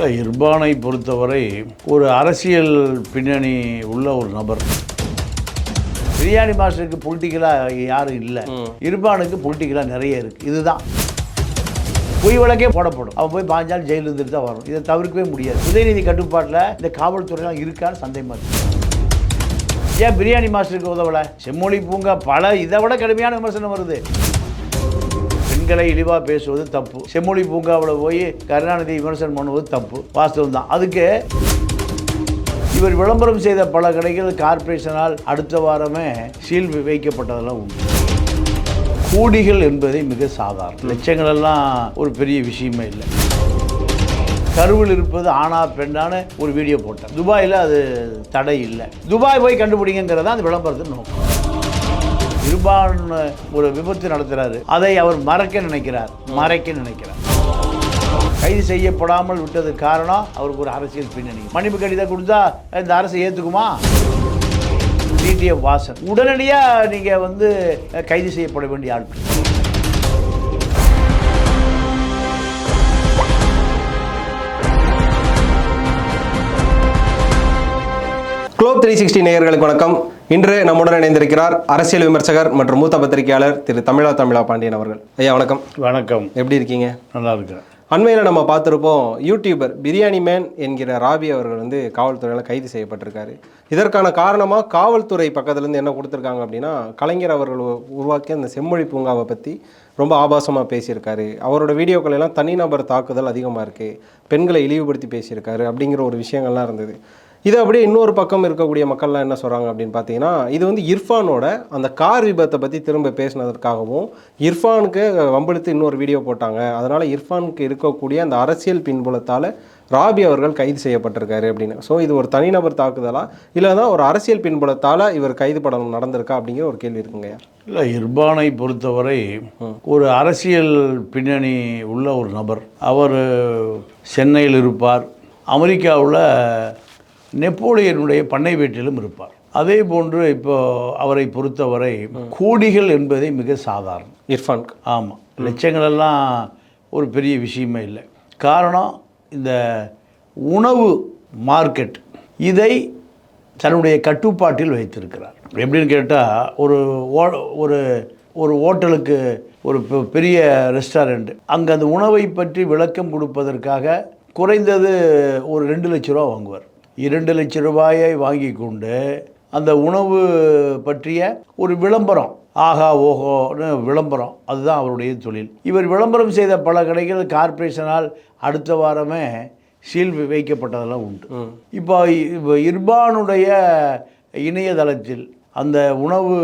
இல்லை இர்பானை பொறுத்தவரை ஒரு அரசியல் பின்னணி உள்ள ஒரு நபர். பிரியாணி மாஸ்டருக்கு பொலிட்டிக்கலாக யாரும் இல்லை. இர்பானுக்கு பொலிட்டிக்கலாக நிறைய இருக்குது இதுதான். பொய் வழக்கே போடப்படும். அவன் போய் பாஞ்சால் ஜெயிலில் இருந்துட்டு தான் வரும் இதை தவிர்க்கவே முடியாது. உதயநிதி கட்டுப்பாட்டில் இந்த காவல்துறையெல்லாம் இருக்கான்னு சந்தேகமாக இருக்கு. ஏன் பிரியாணி மாஸ்டருக்கு உதவலை? செம்மொழி பூங்கா பல இதை விட கடுமையான விமர்சனம் வருது. பெண்களை இழிவாக பேசுவது தப்பு. செம்மொழி பூங்காவில் போய் கருணாநிதி விமர்சனம் பண்ணுவது தப்பு. வாஸ்தவம் தான். அதுக்கு இவர் விளம்பரம் செய்த பல கடைகள் கார்ப்பரேஷனால் அடுத்த வாரமே சீல் வைக்கப்பட்டதெல்லாம் உண்டு. கூடிகள் என்பதை மிக சாதாரணம். லட்சங்கள் எல்லாம் ஒரு பெரிய விஷயமே இல்லை. கருவில் இருப்பது ஆணா பெண்ணான ஒரு வீடியோ போட்டேன். துபாயில் அது தடை இல்லை. துபாய் போய் கண்டுபிடிங்கிறதா அந்த விளம்பரத்தின் நோக்கம். இருபான் ஒரு விபத்து நடத்துறாரு. அதை அவர் மறக்க நினைக்கிறார். மறைக்க நினைக்கிறார். கைது செய்யப்படாமல் விட்டது காரணம் அவருக்கு ஒரு அரசியல் பின்னணி. மன்னிப்பு கடிதம் கொடுத்தா இந்த அரசு ஏற்றுக்குமா டிடிஎஃப் வாசன். உடனடியாக நீங்கள் வந்து கைது செய்யப்பட வேண்டிய ஆட்கள் குளோப் த்ரீ சிக்ஸ்டி நேயர்களுக்கு வணக்கம். இன்று நம்முடன் இணைந்திருக்கிறார் அரசியல் விமர்சகர் மற்றும் மூத்த பத்திரிகையாளர் திரு தமிழா தமிழா பாண்டியன் அவர்கள். ஐயா வணக்கம். வணக்கம். எப்படி இருக்கீங்க? நல்லா இருக்கிறேன் அண்மையில் நம்ம பார்த்துருப்போம் யூடியூபர் பிரியாணி மேன் என்கிற ராபி அவர்கள் வந்து காவல்துறையால் கைது செய்யப்பட்டிருக்காரு. இதற்கான காரணமாக காவல்துறை பக்கத்துலேருந்து என்ன கொடுத்துருக்காங்க அப்படின்னா கலைஞர் அவர்கள் உருவாக்கிய அந்த செம்மொழி பூங்காவை பற்றி ரொம்ப ஆபாசமாக பேசியிருக்காரு. அவரோட வீடியோக்கள் எல்லாம் தனிநபர் தாக்குதல் அதிகமாக இருக்குது பெண்களை இழிவுபடுத்தி பேசியிருக்காரு அப்படிங்கிற ஒரு விஷயங்கள்லாம் இருந்தது. இது அப்படியே இன்னொரு பக்கம் இருக்கக்கூடிய மக்கள்லாம் என்ன சொல்கிறாங்க அப்படின்னு பார்த்தீங்கன்னா இது வந்து இர்ஃபானோட அந்த கார் விபத்தை பற்றி திரும்ப பேசினதற்காகவும் இர்ஃபானுக்கு வம்பிழுத்து இன்னொரு வீடியோ போட்டாங்க. அதனால் இர்ஃபானுக்கு இருக்கக்கூடிய அந்த அரசியல் பின்புலத்தால் ராபி அவர்கள் கைது செய்யப்பட்டிருக்காரு அப்படின்னு. ஸோ இது ஒரு தனிநபர் தாக்குதலா? இல்லைனா ஒரு அரசியல் பின்புலத்தால் இவர் கைது படம் நடந்திருக்கா அப்படிங்கிற ஒரு கேள்வி இருக்குங்க. இல்லை இர்பானை பொறுத்தவரை ஒரு அரசியல் பின்னணி உள்ள ஒரு நபர். அவர் சென்னையில் இருப்பார். அமெரிக்காவில் நெப்போலியனுடைய பண்ணை வீட்டிலும் இருப்பார். அதே போன்று இப்போ அவரை பொறுத்தவரை கோடிகள் என்பதை மிக சாதாரணம். இர்ஃபான்க்கு ஆமாம் லட்சங்களெல்லாம் ஒரு பெரிய விஷயமே இல்லை. காரணம் இந்த உணவு மார்க்கெட் இதை தன்னுடைய கட்டுப்பாட்டில் வைத்திருக்கிறார். எப்படின்னு கேட்டால் ஒரு ஓ ஒரு ஒரு ஹோட்டலுக்கு ஒரு பெரிய ரெஸ்டாரண்ட் அங்கே அந்த உணவை பற்றி விளக்கம் கொடுப்பதற்காக குறைந்தது ஒரு ரெண்டு லட்ச ரூபா வாங்குவார். இரண்டு லட்ச ரூபாயை வாங்கி கொண்டு அந்த உணவு பற்றிய ஒரு விளம்பரம் ஆஹா ஓஹோன்னு விளம்பரம் அதுதான் அவருடைய தொழில். இவர் விளம்பரம் செய்த பல கடைகள் கார்ப்பரேஷனால் அடுத்த வாரமே சீல் வைக்கப்பட்டதெல்லாம் உண்டு. இப்போ இப்போ இர்பானுடைய இணையதளத்தில் அந்த உணவு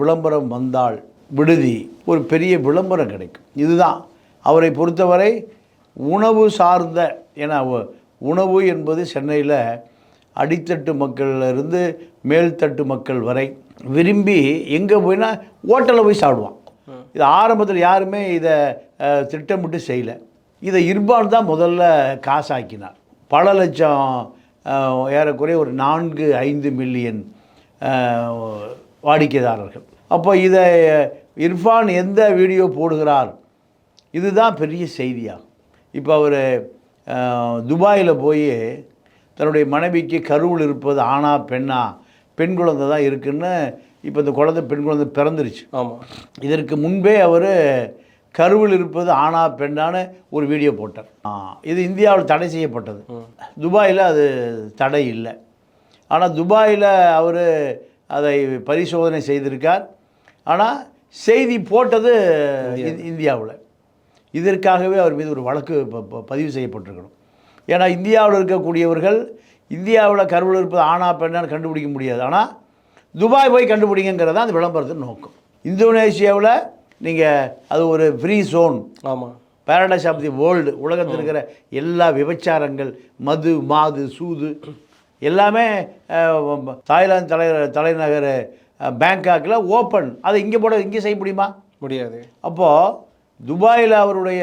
விளம்பரம் வந்தால் விடுதி ஒரு பெரிய விளம்பரம் கிடைக்கும். இதுதான். அவரை பொறுத்தவரை உணவு சார்ந்த ஏன்னா உணவு என்பது சென்னையில் அடித்தட்டு மக்கள்ல இருந்து மேல்தட்டு மக்கள் வரை விரும்பி எங்கே போயினா ஹோட்டலில் போய் சாப்பிடுவான். இது ஆரம்பத்தில் யாருமே இதை திட்டமிட்டு செய்யலை. இதை இர்பான் தான் முதல்ல காசாக்கினார். பல லட்சம் ஏறக்குறைய ஒரு நான்கு ஐந்து மில்லியன் வாடிக்கைதாரர்கள். அப்போ இதை இர்ஃபான் எந்த வீடியோ போடுகிறார்? இதுதான் பெரிய செய்தியாகும். இப்போ அவர் துபாயில் போய் தன்னுடைய மனைவிக்கு கருவில் இருப்பது ஆணா பெண்ணா பெண் குழந்தை தான் இருக்குன்னு இப்போ இந்த குழந்தை பெண் குழந்தை பிறந்துருச்சு. ஆமாம் இதற்கு முன்பே அவர் கருவில் இருப்பது ஆணா பெண்ணான ஒரு வீடியோ போட்டார். இது இந்தியாவில் தடை செய்யப்பட்டது. துபாயில் அது தடை இல்லை. ஆனால் துபாயில் அவர் அதை பரிசோதனை செய்திருக்கார். ஆனால் செய்தி போட்டது இந்தியாவில். இதற்காகவே அவர் மீது ஒரு வழக்கு பதிவு செய்யப்பட்டிருக்கணும். ஏன்னா இந்தியாவில் இருக்கக்கூடியவர்கள் இந்தியாவில் கருவில் இருப்பது ஆணா பெண்ணான்னு கண்டுபிடிக்க முடியாது. ஆனால் துபாய் போய் கண்டுபிடிங்கிறது தான் அந்த விளம்பரத்தின் நோக்கம். இந்தோனேஷியாவில் நீங்கள் அது ஒரு ஃப்ரீ ஜோன் ஆமாம் பேரடைஸ் ஆஃப் தி வேர்ல்டு உலகத்தில் இருக்கிற எல்லா விபச்சாரங்கள் மது மாது சூது எல்லாமே தாய்லாந்து தலை தலைநகர் பேங்காக்கில் ஓப்பன் அதை இங்கே போட இங்கே செய்ய முடியுமா? முடியாது. அப்போது துபாயில் அவருடைய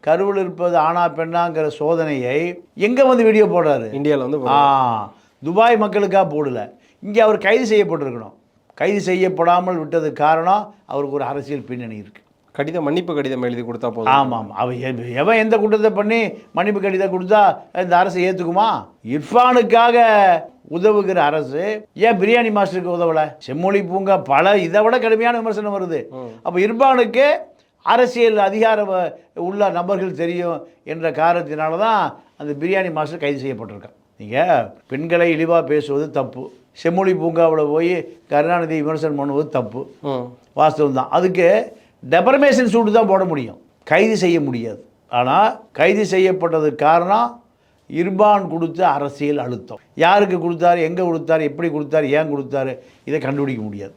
கருவில் இருப்பது ஆணா பெண்ணாங்கிற சோதனையை எங்கே வந்து வீடியோ போடுறாரு? இந்தியாவில் வந்து ஆ துபாய் மக்களுக்காக போடல. இங்கே அவர் கைது செய்யப்பட்டிருக்கணும். கைது செய்யப்படாமல் விட்டது காரணம் அவருக்கு ஒரு அரசியல் பின்னணி இருக்குது கடிதம் மன்னிப்பு கடிதம் எழுதி கொடுத்தா போதும். ஆமாம் அவன் எவ- எவன் எந்த குற்றத்தை பண்ணி மன்னிப்பு கடிதம் கொடுத்தா இந்த அரசு ஏற்றுக்குமா இர்ஃபானுக்காக உதவுகிற அரசு ஏன் பிரியாணி மாஸ்டருக்கு உதவலை? செம்மொழி பூங்கா பல இதை விட கடுமையான விமர்சனம் வருது. அப்போ இர்ஃபானுக்கு அரசியல் அதிகாரம் உள்ள நபர்கள் தெரியும் என்ற காரணத்தினால தான் அந்த பிரியாணி மாஸ்டர் கைது செய்யப்பட்டிருக்கான் நீங்கள் பெண்களை இழிவாக பேசுவது தப்பு. செம்மொழி பூங்காவில் போய் கருணாநிதி விமர்சனம் பண்ணுவது தப்பு. வாஸ்தவம் தான் அதுக்கு டெபர்மேஷன் சூட்டு தான் போட முடியும். கைது செய்ய முடியாது. ஆனால் கைது செய்யப்பட்டதுக்கு காரணம் இர்பான் கொடுத்த அரசியல் அழுத்தம். யாருக்கு கொடுத்தாரு எங்கே கொடுத்தாரு எப்படி கொடுத்தாரு ஏன் கொடுத்தாரு இதை கண்டுபிடிக்க முடியாது.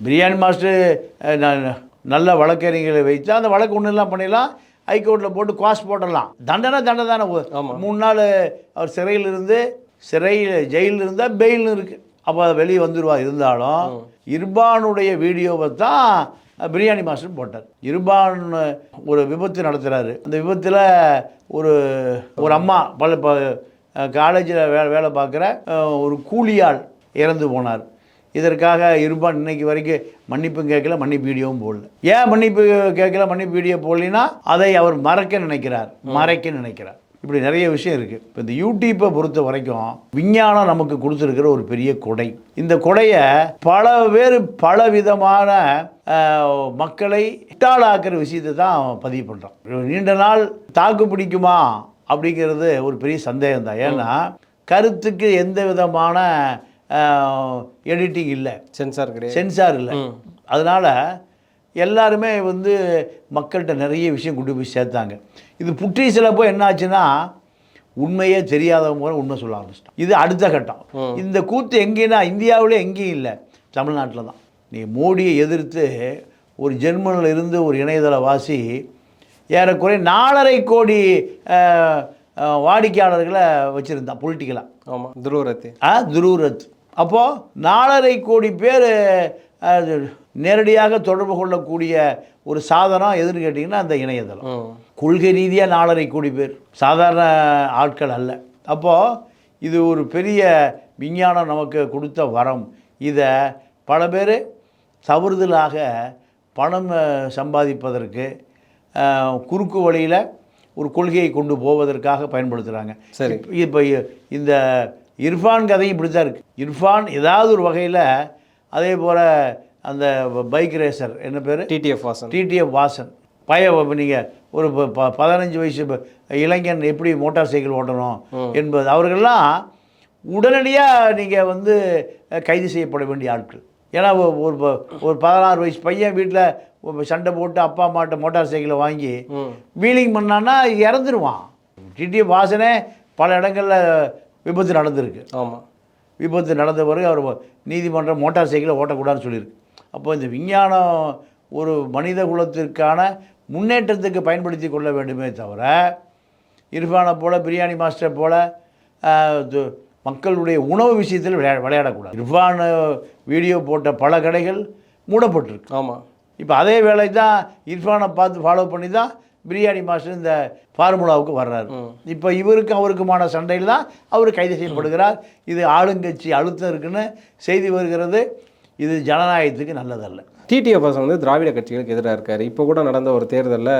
பிரியாணி மாஸ்டர் அஹ், ந- நல்ல வழக்கறிஞர்களை வைத்து அந்த வழக்கு ஒன்றும் எல்லாம் பண்ணிடலாம். ஹைகோர்ட்டில் போட்டு குவாஸ் போடலாம் தண்டனை தண்டனை. மூணு நாள் அவர் சிறையில் இருந்து சிறையில் ஜெயிலில் இருந்தால் பெயில் இருக்குது அப்போ வெளியே வந்துடுவா இருந்தாலும் இர்பானுடைய வீடியோவை தான் பிரியாணி மாஸ்டர் போட்டார். இர்பான் ஒரு விபத்து நடத்துகிறாரு அந்த விபத்தில் ஒரு ஒரு அம்மா பல காலேஜில் வேலை வேலை பார்க்குற ஒரு கூலியாள் இறந்து போனார். இதற்காக இருப்பான் இன்னைக்கு வரைக்கும் மன்னிப்பும் கேட்கல மன்னிப்பு வீடியோவும் போடல. ஏன் மன்னிப்பு கேட்கல மன்னிப்பு வீடியோ போடலினா அதை அவர் மறக்க நினைக்கிறார் மறைக்க நினைக்கிறார். இப்படி நிறைய விஷயம் இருக்குது இப்போ இந்த யூடியூப்பை பொறுத்த வரைக்கும் விஞ்ஞானம் நமக்கு கொடுத்துருக்கிற ஒரு பெரிய கொடை. இந்த கொடையை பல பேர் பல விதமான மக்களை இட்டாளாக்குற விஷயத்தை தான் பதிவு பண்ணுறான் நீண்ட நாள் தாக்கு பிடிக்குமா அப்படிங்கிறது ஒரு பெரிய சந்தேகம் தான் ஏன்னா கருத்துக்கு எந்த விதமான எடிட்டிங் இல்லை. சென்சார் கிடையாது. சென்சார் இல்லை. அதனால் எல்லாருமே வந்து மக்கள்கிட்ட நிறைய விஷயம் கொண்டு போய் சேர்த்தாங்க. இது புற்றி சிலப்போ என்ன ஆச்சுன்னா உண்மையே தெரியாதவங்க கூட உண்மை சொல்ல ஆரம்பிச்சிட்டான் இது அடுத்த கட்டம். இந்த கூத்து எங்கேன்னா இந்தியாவிலே எங்கேயும் இல்லை. தமிழ்நாட்டில் தான். நீ மோடியை எதிர்த்து ஒரு ஜெர்மனில் இருந்து ஒரு இணையதளவாசி ஏறக்குறைய நாலரை கோடி வாடிக்கையாளர்களை வச்சுருந்தான் பொலிட்டிக்கலாக ஆமாம் துருவரத்து. ஆ துருவரத் அப்போது நாலரை கோடி பேர் நேரடியாக தொடர்பு கொள்ளக்கூடிய ஒரு சாதனம் எதுன்னு கேட்டிங்கன்னா அந்த இணையதளம். கொள்கை ரீதியாக நாலரை கோடி பேர். சாதாரண ஆட்கள் அல்ல. அப்போது இது ஒரு பெரிய விஞ்ஞானம் நமக்கு கொடுத்த வரம். இதை பல பேர் தவறுதலாக பணம் சம்பாதிப்பதற்கு குறுக்கு வழியில் ஒரு கொள்கையை கொண்டு போவதற்காக பயன்படுத்துகிறாங்க சரி. இப்போ இந்த இர்ஃபான் கதையும் இப்படி தான் இருக்குது இர்ஃபான் ஏதாவது ஒரு வகையில் அதே போல் அந்த பைக் ரேசர் என்ன பேர்? டிடிஎஃப் வாசன். டிடிஎஃப் வாசன். பய நீங்கள் ஒரு ப- பதினஞ்சு வயசு இளைஞன் எப்படி மோட்டார் சைக்கிள் ஓட்டணும் என்பது அவர்கள்லாம் உடனடியாக நீங்கள் வந்து கைது செய்யப்பட வேண்டிய ஆட்கள். ஏன்னா ஒரு ஒரு பதினாறு வயசு பையன் வீட்டில் சண்டை போட்டு அப்பா அம்மாட்ட மோட்டார் சைக்கிளை வாங்கி வீலிங் பண்ணான்னா இறந்துருவான். டிடிஎஃப் வாசனே பல இடங்களில் விபத்து நடந்திருக்கு. ஆமாம் விபத்து நடந்த பிறகு அவர் நீதிமன்றம் மோட்டார் சைக்கிளை ஓட்டக்கூடாதுன்னு சொல்லியிருக்கு. அப்போ இந்த விஞ்ஞானம் ஒரு மனித குலத்திற்கான முன்னேற்றத்துக்கு பயன்படுத்தி கொள்ள வேண்டுமே தவிர இர்ஃபானை போல் பிரியாணி மாஸ்டர் போல் மக்களுடைய உணவு விஷயத்தில் விளையா விளையாடக்கூடாது. இர்ஃபான் வீடியோ போட்ட பல கடைகள் மூடப்பட்டிருக்கு. ஆமாம் இப்போ அதே வேலை தான் இர்ஃபானை பார்த்து ஃபாலோ பண்ணி தான் பிரியாணி மாஸ்டர் இந்த ஃபார்முலாவுக்கு வர்றாரு. இப்போ இவருக்கு அவருக்குமான சண்டையில் தான் அவர் கைது செய்யப்படுகிறார். இது ஆளுங்கட்சி அழுத்தம் இருக்குன்னு செய்தி வருகிறது. இது ஜனநாயகத்துக்கு நல்லதல்ல. டிடிஎஃப் வாசன் வந்து திராவிட கட்சிகளுக்கு எதிராக இருக்கார். இப்போ கூட நடந்த ஒரு தேர்தலில்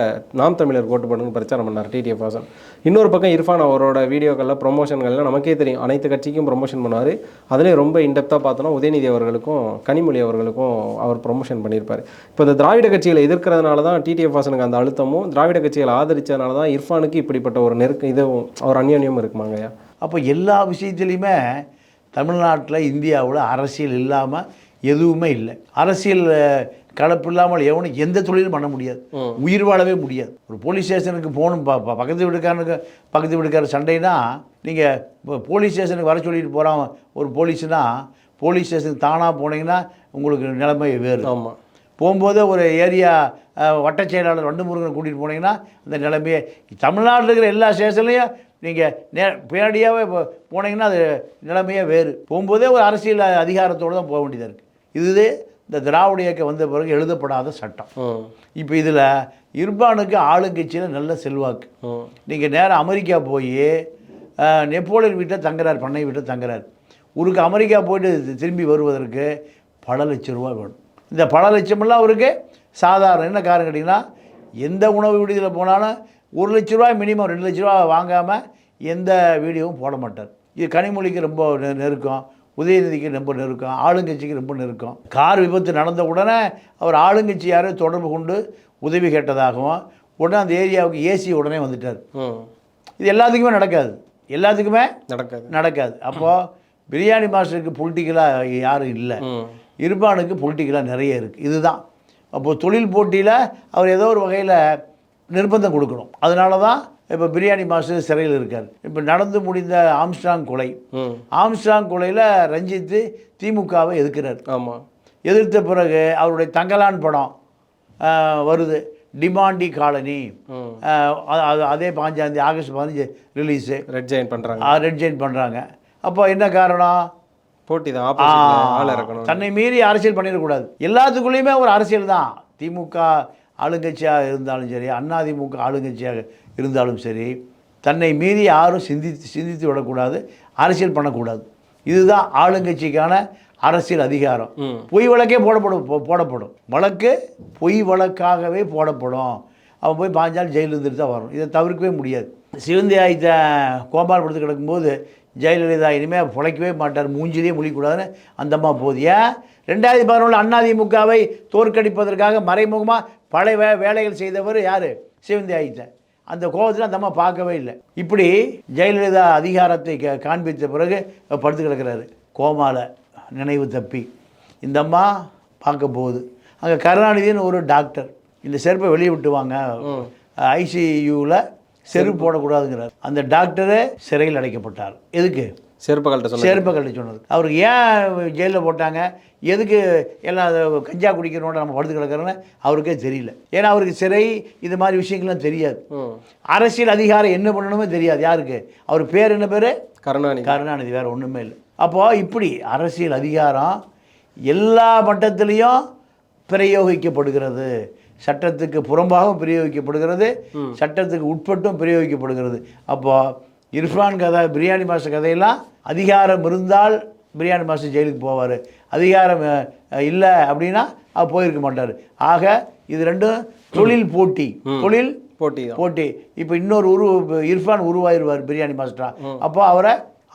நாம் தமிழர் ஓட்டு பிரச்சாரம் பண்ணார் டிடிஎஃப் வாசன் இன்னொரு பக்கம் இர்ஃபான் அவரோட வீடியோக்களில் ப்ரொமோஷன்கள்லாம் நமக்கே தெரியும். அனைத்து கட்சிக்கும் ப்ரொமோஷன் பண்ணுவார். அதுலேயும் ரொம்ப இன்டெப்த்தாக பார்த்தோன்னா உதயநிதி அவர்களுக்கும் கனிமொழி அவர்களுக்கும் அவர் ப்ரொமோஷன் பண்ணியிருப்பார். இப்போ இந்த திராவிட கட்சிகளை எதிர்க்கிறதுனால தான் டிடிஎஃப் ஹாசனுக்கு அந்த அழுத்தமும் திராவிட கட்சிகளை ஆதரிச்சதுனால தான் இர்ஃபானுக்கு இப்படிப்பட்ட ஒரு நெருக்க இதுவும் அவர் அந்யோன்யமும் இருக்குமாங்கய்யா அப்போ எல்லா விஷயத்துலையுமே தமிழ்நாட்டில் இந்தியாவில் அரசியல் இல்லாமல் எதுவுமே இல்லை. அரசியல் கலப்பு இல்லாமல் எவனும் எந்த தொழிலும் பண்ண முடியாது. உயிர் வாழவே முடியாது. ஒரு போலீஸ் ஸ்டேஷனுக்கு போகணும் ப பக்கத்து வீட்டுக்காரனுக்கு பக்கத்து வீட்டுக்கார சண்டைனா நீங்கள் இப்போ போலீஸ் ஸ்டேஷனுக்கு வர சொல்லிட்டு போகிறான் ஒரு போலீஸ்னா போலீஸ் ஸ்டேஷனுக்கு தானாக போனீங்கன்னா உங்களுக்கு நிலைமை வேறு. ஆமாம் போகும்போது ஒரு ஏரியா அஹ், வட்டச் செயலாளர் வண்டு முருகனை கூட்டிகிட்டு போனீங்கன்னா அந்த நிலைமையே. தமிழ்நாட்டில் இருக்கிற எல்லா ஸ்டேஷன்லையும் நீங்கள் நே பின்னாடியாகவே இப்போ போனீங்கன்னா அது நிலைமையே வேறு. போகும்போதே ஒரு அரசியல் அதிகாரத்தோடு தான் போக வேண்டியதாக இருக்குது இதுவே இந்த திராவிட இயக்கம் வந்த பிறகு எழுதப்படாத சட்டம். இப்போ இதில் இர்பானுக்கு ஆளுங்கட்சியில் நல்ல செல்வாக்கு. நீங்கள் நேராக அமெரிக்கா போய் நெப்போலியன் வீட்டை தங்குறார் பண்ணை வீட்டை தங்குறார். ஊருக்கு அமெரிக்கா போயிட்டு திரும்பி வருவதற்கு பல லட்ச ரூபா வேணும். இந்த பல லட்சமெல்லாம் அவருக்கு சாதாரண. என்ன காரணம் கேட்டிங்கன்னா எந்த உணவு விடுதியில் போனாலும் ஒரு லட்ச ரூபாய் மினிமம் ரெண்டு லட்ச ரூபா வாங்காமல் எந்த வீடியோவும் போட மாட்டார். இது கனிமொழிக்கு ரொம்ப நெருக்கம். உதயநிதிக்கு ரொம்ப நெருக்கம் ஆளுங்கட்சிக்கு ரொம்ப நெருக்கம். கார் விபத்து நடந்த உடனே அவர் ஆளுங்கட்சி யாரோ தொடர்பு கொண்டு உதவி கேட்டதாகவும் உடனே அந்த ஏரியாவுக்கு ஏசி உடனே வந்துட்டார். இது எல்லாத்துக்குமே நடக்காது. எல்லாத்துக்குமே நடக்காது. நடக்காது. அப்போது பிரியாணி மாஸ்டருக்கு பொலிட்டிக்கலாக யாரும் இல்லை. இர்பானுக்கு பொலிட்டிக்கலாக நிறைய இருக்குது இதுதான். அப்போது தொழில் போட்டியில் அவர் ஏதோ ஒரு வகையில் நிர்பந்தம் கொடுக்கணும். அதனால தான் இப்போ பிரியாணி மாஸ்டர் சிறையில் இருக்கார். இப்போ நடந்து முடிந்த ஆம்ஸ்டாங் கொலை. ஆம்ஸ்டாங் கொலையில் ரஞ்சித்து திமுகவை எதிர்க்கிறார். ஆமாம் எதிர்த்த பிறகு அவருடைய தங்கலான் படம் வருது. டிமாண்டி காலனி. அதே பாஞ்சாந்தி ஆகஸ்ட் பதினஞ்சு ரிலீஸு ரெட் ஜெயின் பண்ணுறாங்க ரெட் ஜெயின் பண்ணுறாங்க அப்போ என்ன காரணம்? போட்டி தான் தன்னை மீறி அரசியல் பண்ணிடக்கூடாது எல்லாத்துக்குள்ளேயுமே ஒரு அரசியல் தான். திமுக ஆளுங்கட்சியாக இருந்தாலும் சரி அதிமுக ஆளுங்கட்சியாக இருந்தாலும் சரி தன்னை மீறி யாரும் சிந்தித்து சிந்தித்து விடக்கூடாது அரசியல் பண்ணக்கூடாது. இதுதான் ஆளுங்கட்சிக்கான அரசியல் அதிகாரம். பொய் வழக்கே போடப்படும் போடப்படும். வழக்கு பொய் வழக்காகவே போடப்படும். அவன் போய் பாஞ்சால் ஜெயிலில் இருந்துட்டு தான் வரணும். இதை தவிர்க்கவே முடியாது. சிவந்தி ஆயத்த கோபால் படுத்து கிடக்கும்போது ஜெயலலிதா இனிமேல் பிழைக்கவே மாட்டார் மூஞ்சிலே முழிக்கூடாதுன்னு அந்த அம்மா போகுது ஏன்? ரெண்டாயிரத்தி பதினொன்று அதிமுகவை தோற்கடிப்பதற்காக மறைமுகமாக வே வேலைகள் செய்தவர் யார்? சிவந்தி ஆயத்த அந்த கோபத்தில் அந்த அம்மா பார்க்கவே இல்லை. இப்படி ஜெயலலிதா அதிகாரத்தை க- காண்பித்த பிறகு படுத்து கிடக்கிறாரு. கோமால நினைவு தப்பி. இந்த அம்மா பார்க்க போகுது. அங்கே கருணாநிதின்னு ஒரு டாக்டர். இந்த செருப்பை வெளியே விட்டுவாங்க ஐசியூவில் செருப்பு. போடக்கூடாதுங்கிறார். அந்த டாக்டரே சிறையில் அடைக்கப்பட்டார். எதுக்கு? செருப்பு கழட்ட சொன்ன செருப்பை கழட்டி சொன்னது. அவருக்கு ஏன் ஜெயிலில் போட்டாங்க? எதுக்கு எல்லாம் அது கஞ்சா குடிக்கிறோட நம்ம படுத்து கிடக்கிறோன்னு அவருக்கே தெரியல. ஏன்னா அவருக்கு சிறை இது மாதிரி விஷயங்கள்லாம் தெரியாது. அரசியல் அதிகாரம் என்ன பண்ணணுமே தெரியாது. யாருக்கு? அவர் பேர் என்ன பேர்? கருணாநிதி. கருணாநிதி வேறு ஒன்றுமே இல்லை. அப்போது இப்படி அரசியல் அதிகாரம் எல்லா மட்டத்திலையும் பிரயோகிக்கப்படுகிறது. சட்டத்துக்கு புறம்பாகவும் பிரயோகிக்கப்படுகிறது. சட்டத்துக்கு உட்பட்டும் பிரயோகிக்கப்படுகிறது. அப்போது இர்ஃபான் கதை பிரியாணி மாஸ்டர் கதையெல்லாம் அதிகாரம் இருந்தால் பிரியாணி மாஸ்டர் ஜெயிலுக்கு போவார். அதிகாரம் இல்லை அப்படின்னா அவர் போயிருக்க மாட்டார். ஆக இது ரெண்டும் தொழில் போட்டி. தொழில் போட்டி போட்டி. இப்போ இன்னொரு உரு இர்ஃபான் உருவாயிருவார் பிரியாணி மாஸ்டரா. அப்போ அவரை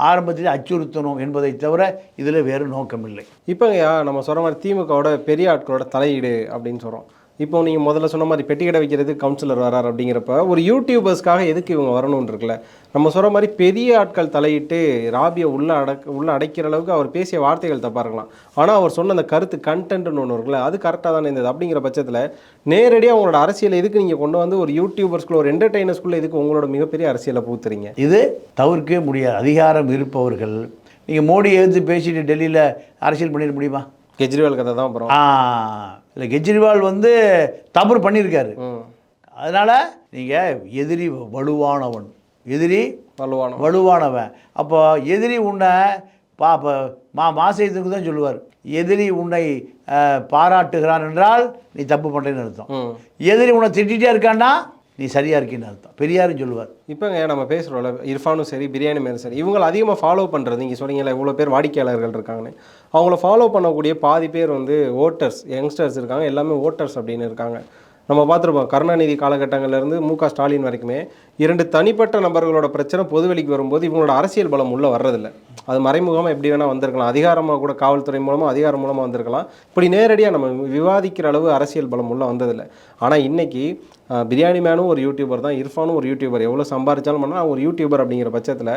ஆரம்பத்தில் அச்சுறுத்தணும் என்பதை தவிர இதில் வேறு நோக்கம் இல்லை இப்போங்கய்யா நம்ம சொல்கிற மாதிரி திமுகவோட பெரிய ஆட்களோட தலையீடு அப்படின்னு சொல்கிறோம் இப்போ நீங்கள் முதல்ல சொன்ன மாதிரி பெட்டி கடை வைக்கிறதுக்கு கவுன்சிலர் வரார் அப்படிங்கிறப்ப ஒரு யூடியூபர்ஸ்க்காக எதுக்கு இவங்க வரணும்னு இருக்குல்ல? நம்ம சொல்கிற மாதிரி பெரிய ஆட்கள் தலையிட்டு ராபியை உள்ள அடக்க உள்ள அடைக்கிற அளவுக்கு அவர் பேசிய வார்த்தைகள் தப்பாக இருக்கலாம் ஆனால் அவர் சொன்ன அந்த கருத்து கண்டென்ட்னு ஒன்று இருக்குல்ல அது கரெக்டாக தானே இருந்தது அப்படிங்கிற பட்சத்தில் நேரடியாக உங்களோட அரசியல் எதுக்கு நீங்கள் கொண்டு வந்து ஒரு யூடியூபர்ஸ்குள்ள ஒரு என்டர்டெய்னர்ஸ்குள்ளே எதுக்கு உங்களோட மிகப்பெரிய அரசியலை பூத்துறீங்க இது தவிர்க்கவே முடியாது. அதிகாரம் இருப்பவர்கள் நீங்கள் மோடி எழுந்து பேசிட்டு டெல்லியில் அரசியல் பண்ணிட முடியுமா? கெஜ்ரிவால் கதை தான் அப்புறம். ஆ இல்லை கெஜ்ரிவால் வந்து தவறு பண்ணியிருக்காரு. அதனால் நீங்கள் எதிரி வலுவானவன். எதிரி வலுவானம் வலுவானவன். அப்போ எதிரி உன்னை பா ப- மா மாசத்துக்கு தான் சொல்லுவார். எதிரி உன்னை பாராட்டுகிறான் என்றால் நீ தப்பு பண்ணுறேன்னு அர்த்தம். எதிரி உன்னை திட்டிகிட்டே இருக்கான்னா நீ சரியாக இருக்கின்னு அர்த்தம். பெரியாரும் சொல்லுவார். இப்போங்க நம்ம பேசுகிறோம்ல இர்ஃபானும் சரி பிரியாணி மேலும் சரி இவங்களை அதிகமாக ஃபாலோ பண்ணுறது நீங்கள் சொன்னீங்கல்ல இவ்வளோ பேர் வாடிக்கையாளர்கள் இருக்காங்கன்னு. அவங்கள ஃபாலோ பண்ணக்கூடிய பாதி பேர் வந்து ஓட்டர்ஸ் யங்ஸ்டர்ஸ் இருக்காங்க எல்லாமே ஓட்டர்ஸ் அப்படின்னு இருக்காங்க. நம்ம பார்த்துருப்போம் கருணாநிதி காலகட்டங்கள்லேருந்து மு க ஸ்டாலின் வரைக்குமே இரண்டு தனிப்பட்ட நபர்களோட பிரச்சனை பொதுவெளிக்கு வரும்போது இவங்களோட அரசியல் பலம் உள்ளே வர்றதில்லை. அது மறைமுகமாக எப்படி வேணால் வந்திருக்கலாம். அதிகாரமாக கூட காவல்துறை மூலமாக அதிகாரம் மூலமாக வந்திருக்கலாம். இப்படி நேரடியாக நம்ம விவாதிக்கிற அளவு அரசியல் பலம் உள்ளே வந்ததில்லை. ஆனால் இன்னைக்கு அஹ், பிரியாணி மேனும் ஒரு யூடியூபர் தான் இர்ஃபானும் ஒரு யூடியூபர் எவ்வளோ சம்பாரிச்சாலும் பண்ணால் ஒரு யூடியூபர் அப்படிங்கிற பட்சத்தில்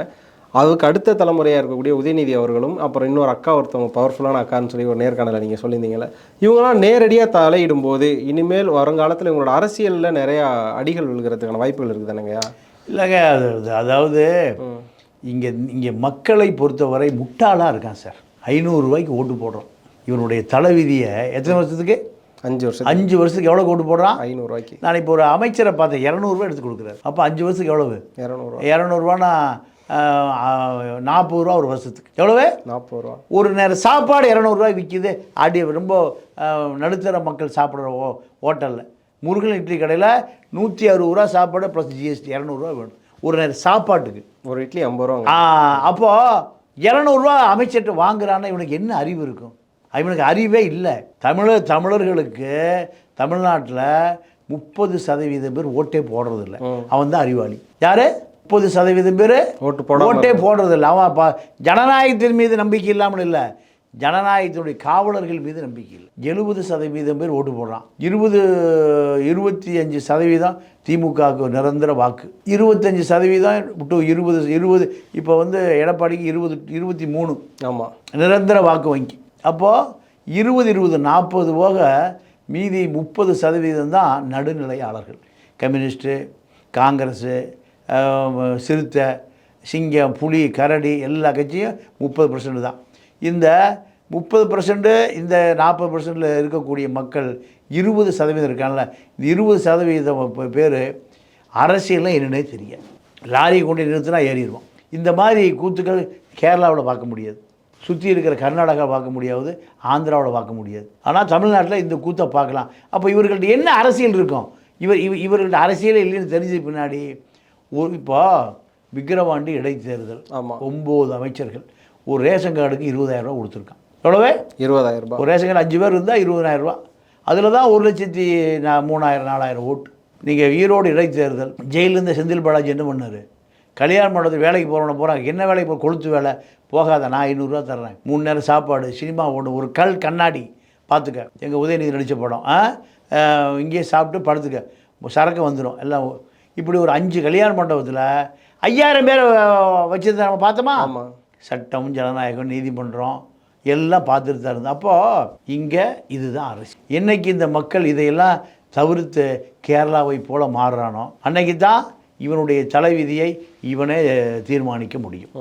அதுக்கு அடுத்த தலைமுறையாக இருக்கக்கூடிய உதயநிதி அவர்களும் அப்புறம் இன்னொரு அக்கா ஒருத்தவங்க பவர்ஃபுல்லான அக்கான்னு சொல்லி ஒரு நேர்காணலை நீங்கள் சொல்லியிருந்தீங்கல்ல இவங்களாம் நேரடியாக தலையிடும் போது இனிமேல் வருங்காலத்தில் இவங்களோட அரசியலில் நிறையா அடிகள் விழுகிறதுக்கான வாய்ப்புகள் இருக்குது தானேங்கய்யா இல்லைங்க அது- அதாவது இங்கே இங்கே மக்களை பொறுத்தவரை முட்டாளாக இருக்கான் சார். ஐநூறுரூவாய்க்கு ஓட்டு போடுறோம் இவனுடைய தலைவிதியை எத்தனை வருஷத்துக்கு? அஞ்சு வருஷம் அஞ்சு வருஷத்துக்கு எவ்வளோ ஓட்டு போடுறான்? ஐநூறுரூவாய்க்கு நான் இப்போ ஒரு அமைச்சரை பார்த்தேன் இரநூறுவா எடுத்து கொடுக்குறாரு. அப்போ அஞ்சு வருஷத்துக்கு எவ்வளவு? இரநூறுவா இரநூறுவானா நாற்பது ரூபா ஒரு வருஷத்துக்கு. எவ்வளவு? நாற்பது ரூபா. ஒரு நேரம் சாப்பாடு இரநூறுவாய் விற்கிது அடி ரொம்ப நடுத்தர மக்கள் சாப்பிட்ற ஓ ஹோட்டலில் முருகன் இட்லி கடையில் நூற்றி அறுபது ரூபா சாப்பாடு ப்ளஸ் ஜிஎஸ்டி இரநூறுவா வேணும். ஒரு நேரம் சாப்பாட்டுக்கு. ஒரு இட்லி ஐம்பது ரூபாங்க ஆ, அப்போ இரநூறுவா அமைச்சர்கிட்ட வாங்குறான்னா இவனுக்கு என்ன அறிவு இருக்கும்? இவனுக்கு அறிவே இல்லை. தமிழர் தமிழர்களுக்கு தமிழ்நாட்டில் முப்பது சதவீதம் பேர் ஓட்டே போடுறதில்ல. அவன் தான் அறிவாளி. யாரு? முப்பது சதவீதம் பேர் ஓட்டு போடாம ஓட்டே போடுறதில்ல. அவன் ஜனநாயகத்தின் மீது நம்பிக்கை இல்லாமல் இல்லை. ஜனநாயகத்தினுடைய காவலர்கள் மீது நம்பிக்கை இல்லை. எழுபது சதவீதம் பேர் ஓட்டு போடுறான். இருபது இருபத்தி அஞ்சு சதவீதம் திமுகவுக்கு நிரந்தர வாக்கு. இருபத்தஞ்சு சதவீதம் டு இருபது இருபது இப்போ வந்து எடப்பாடிக்கு இருபது இருபத்தி மூணு ஆமாம் நிரந்தர வாக்கு வங்கி. அப்போது இருபது இருபது நாற்பது போக மீதி முப்பது சதவீதம் தான் நடுநிலையாளர்கள். கம்யூனிஸ்ட்டு காங்கிரஸு சிறுத்தை சிங்கம் புலி கரடி எல்லா கட்சியும் முப்பது பர்சன்ட் தான். இந்த முப்பது பர்சன்ட்டு இந்த நாற்பது பர்சன்டில் இருக்கக்கூடிய மக்கள் இருபது சதவீதம் இருக்கான்ல இந்த இருபது சதவீதம் பேர் அரசியலில் என்னன்னே தெரியாது லாரி கொண்டு நிறுத்தினா ஏறிடுவோம். இந்த மாதிரி கூத்துக்கள் கேரளாவில் பார்க்க முடியாது. சுற்றி இருக்கிற கர்நாடகா பார்க்க முடியாது ஆந்திராவில் பார்க்க முடியாது. ஆனால் தமிழ்நாட்டில் இந்த கூத்தை பார்க்கலாம். அப்போ இவர்கள்ட்ட என்ன அரசியல் இருக்கும்? இவர் இவ இவர்கள்ட்ட அரசியலே இல்லைன்னு தெரிஞ்ச பின்னாடி ஒரு இப்போ விக்கிரவாண்டி இடைத்தேர்தல் ஆமாம் ஒம்பது அமைச்சர்கள். ஒரு ரேஷன் கார்டுக்கு இருபதாயிரம் ரூபா கொடுத்துருக்கான். எவ்வளவு? இருபதாயிரம் ரூபாய். ஒரு ரேஷன் கார்டு அஞ்சு பேர் இருந்தால் இருபதாயிரம் ரூபா அதில் தான் ஒரு லட்சத்தி நா- மூணாயிரம் நாலாயிரம் ஓட்டு. நீங்கள் ஈரோடு இடைத்தேர்தல் ஜெயிலேருந்து செந்தில் பாலாஜி என்ன பண்ணார்? கல்யாண மண்டபத்தில் வேலைக்கு போகிறவன போகிறாங்க என்ன வேலைக்கு போ கொளுத்து வேலை. போகாத நான் ஐநூறுரூவா தர்றேன். மூணு நேரம் சாப்பாடு சினிமா ஓடும் ஒரு கல் கண்ணாடி பார்த்துக்க எங்கள் உதயநிதி நடித்த படம். இங்கேயே சாப்பிட்டு படுத்துக்க. சரக்கு வந்துடும் எல்லாம் இப்படி ஒரு அஞ்சு கல்யாண மண்டபத்தில் ஐயாயிரம் பேர் வச்சுருந்தா நம்ம பார்த்தோமா? ஆமாம் சட்டம் ஜனநாயகம் நீதிமன்றம் எல்லாம் பார்த்துட்டு தான் இருந்தோம். அப்போது இங்கே இதுதான் அரசு. என்னைக்கு இந்த மக்கள் இதையெல்லாம் தவிர்த்து கேரளாவை போல் மாறுறானோ அன்னைக்கு தான் இவனுடைய தலைவிதியை இவனே தீர்மானிக்க முடியும்.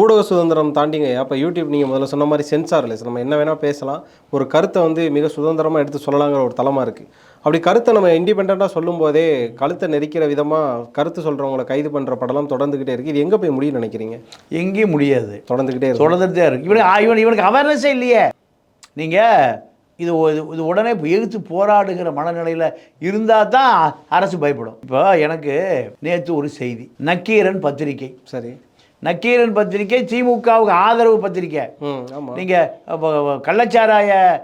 ஊடக சுதந்திரம் தாண்டிங்க. அப்போ யூடியூப் நீங்கள் முதல்ல சொன்ன மாதிரி சென்சார் இல்லை நம்ம என்ன வேணால் பேசலாம். ஒரு கருத்தை வந்து மிக சுதந்திரமாக எடுத்து சொல்லலாங்கிற ஒரு தளமாக இருக்குது அப்படி கருத்தை நம்ம இண்டிபெண்ட்டாக சொல்லும்போதே கழுத்தை நெரிக்கிற விதமாக கருத்து சொல்கிறவங்களை கைது பண்ணுற படலாம் தொடர்ந்துக்கிட்டே இருக்குது இது எங்கே போய் முடியும்னு நினைக்கிறீங்க? எங்கேயும் முடியாது. தொடர்ந்துக்கிட்டே இருக்கு. தொடர்ந்துட்டே இருக்கு. இவனுக்கு இவன் இவனுக்கு அவேர்னஸே இல்லையே. நீங்கள் இது இது- உடனே எதிர்த்து போராடுகிற மனநிலையில் இருந்தால் தான் அரசு பயப்படும். இப்போ எனக்கு நேற்று ஒரு செய்தி. நக்கீரன் பத்திரிகை. சரி. நக்கீரன் பத்திரிகை திமுகவுக்கு ஆதரவு பத்திரிகை. நீங்கள் கள்ளச்சாராய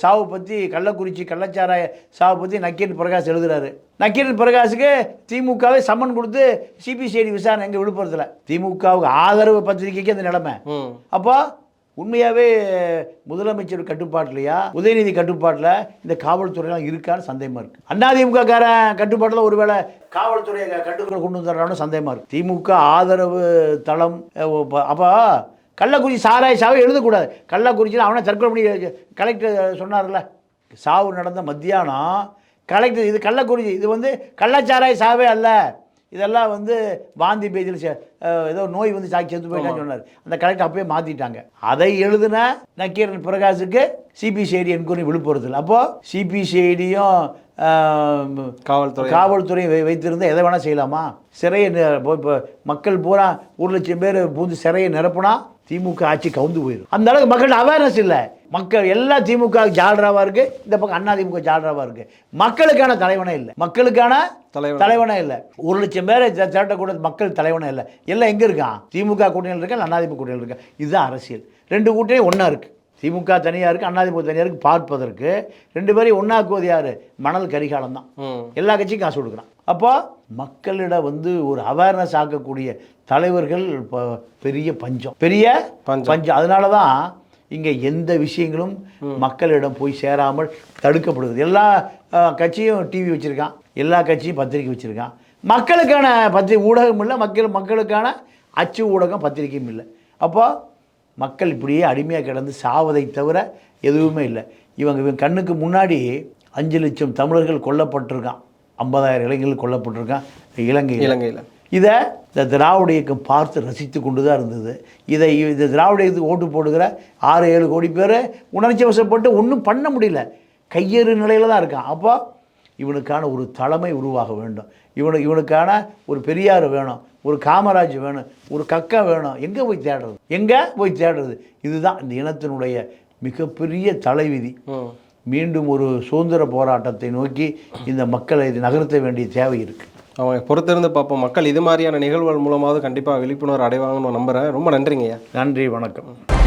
சாவு பற்றி கள்ளக்குறிச்சி கள்ளச்சாராய சாவு பற்றி நக்கீரன் பிரகாஷ் எழுதுறாரு. நக்கீரன் பிரகாஷுக்கு திமுகவே சம்மன் கொடுத்து சிபிசிஐடி விசாரணை எங்கே விழுப்புரத்தில். திமுகவுக்கு ஆதரவு பத்திரிகைக்கு அந்த நிலைமை. அப்போ உண்மையாகவே முதலமைச்சர் கட்டுப்பாட்டிலையா உதயநிதி கட்டுப்பாட்டில் இந்த காவல்துறையெல்லாம் இருக்கான்னு சந்தேகமாக இருக்குது அதிமுக காரன் கட்டுப்பாட்டில் ஒருவேளை காவல்துறையை கட்டுக்குள்ள கொண்டு வந்துடுறான்னு சந்தேகமாக இருக்குது திமுக ஆதரவு தளம் அப்போ கள்ளக்குறிச்சி சாராய சாவை எழுதக்கூடாது. கள்ளக்குறிச்சியில் அவனை தற்கொலை பண்ணி கலெக்டர் சொன்னார்ல சாவு நடந்த மத்தியானம் கலெக்டர் இது கள்ளக்குறிச்சி இது வந்து கள்ளச்சாராய சாவே அல்ல. இதெல்லாம் வந்து வாந்தி பேஜில் ஏதோ நோய் வந்து சாக்கி செத்து போயிட்டான்னு சொன்னார். அந்த கலெக்டர் அப்பயே மாற்றிட்டாங்க அதை எழுதின நக்கீரன் பிரகாஷுக்கு சிபிசிஐடி என்கொயரி விழுப்புரத்தில். அப்போது சிபிசிஐடியும் காவல்துறை காவல்துறை வை வைத்திருந்தால் எதை வேணால் செய்யலாமா? சிறையை இப்போ மக்கள் பூரா ஒரு லட்சம் பேர் பூந்து சிறையை நிரப்புனா திமுக ஆட்சி கவுந்து போயிடும் அந்த அளவுக்கு மக்கள் அவேர்னஸ் இல்லை. மக்கள் எல்லா திமுக ஜால்ராவாக இருக்கு. இந்த பக்கம் அண்ணா திமுக ஜால்ராவாக இருக்கு. மக்களுக்கான தலைவனே இல்லை. மக்களுக்கான தலைவன். தலைவனே இல்லை. ஒரு லட்சம் பேரை திரட்டக்கூட மக்கள் தலைவனே இல்லை. எல்லாம் எங்கே இருக்கான்? திமுக கூட்டணியில் இருக்கா அண்ணா திமுக கூட்டணியில் இருக்கா இதுதான் அரசியல். ரெண்டு கூட்டணியும் ஒன்றா இருக்குது திமுக தனியாக இருக்குது அண்ணாதிமுக தனியாக இருக்குது பார்ப்பதற்கு ரெண்டு பேரையும் ஒன்றாக்குவது யார்? மணல் கரிகாலம் தான். எல்லா கட்சியும் காசு கொடுக்குறான். அப்போ மக்களிடம் வந்து ஒரு அவேர்னஸ் ஆக்கக்கூடிய தலைவர்கள் இப்போ பெரிய பஞ்சம். பெரிய பஞ்சம். அதனால தான் இங்கே எந்த விஷயங்களும் மக்களிடம் போய் சேராமல் தடுக்கப்படுது எல்லா கட்சியும் டிவி வச்சுருக்கான். எல்லா கட்சியும் பத்திரிக்கை வச்சுருக்கான். மக்களுக்கான பத்திரிகை ஊடகம் இல்லை. மக்கள் மக்களுக்கான அச்சு ஊடகம் பத்திரிக்கையும் இல்லை. அப்போ மக்கள் இப்படியே அடிமையாக கிடந்து சாவதை தவிர எதுவுமே இல்லை. இவங்க இவங்க கண்ணுக்கு முன்னாடி அஞ்சு லட்சம் தமிழர்கள் கொல்லப்பட்டிருக்கான். ஐம்பதாயிரம் இளைஞர்கள் கொல்லப்பட்டிருக்கான் இலங்கையில். இலங்கையில். இதை இந்த திராவிட இயக்கம் பார்த்து ரசித்து கொண்டு தான் இருந்தது. இதை இந்த திராவிட இயக்கத்துக்கு ஓட்டு போடுகிற ஆறு ஏழு கோடி பேர் உணர்ச்சி வசப்பட்டு ஒன்றும் பண்ண முடியல. கையேறு நிலையில் தான் இருக்கான். அப்போ இவனுக்கான ஒரு தலைமை உருவாக வேண்டும். இவனுக்கு இவனுக்கான ஒரு பெரியார் வேணும் ஒரு காமராஜ் வேணும் ஒரு கக்கா வேணும். எங்கே போய் தேடுறது? எங்கே போய் தேடுறது? இதுதான் இந்த இனத்தினுடைய மிகப்பெரிய தலைவிதி. மீண்டும் ஒரு சுதந்திர போராட்டத்தை நோக்கி இந்த மக்களை நகர்த்த வேண்டிய தேவை இருக்குது அவங்க பொறுத்திருந்து பார்ப்போம். மக்கள் இது மாதிரியான நிகழ்வுகள் மூலமாவது கண்டிப்பாக விழிப்புணர்வு அடைவாங்கன்னு நம்புகிறேன் ரொம்ப நன்றிங்கய்யா. நன்றி வணக்கம்.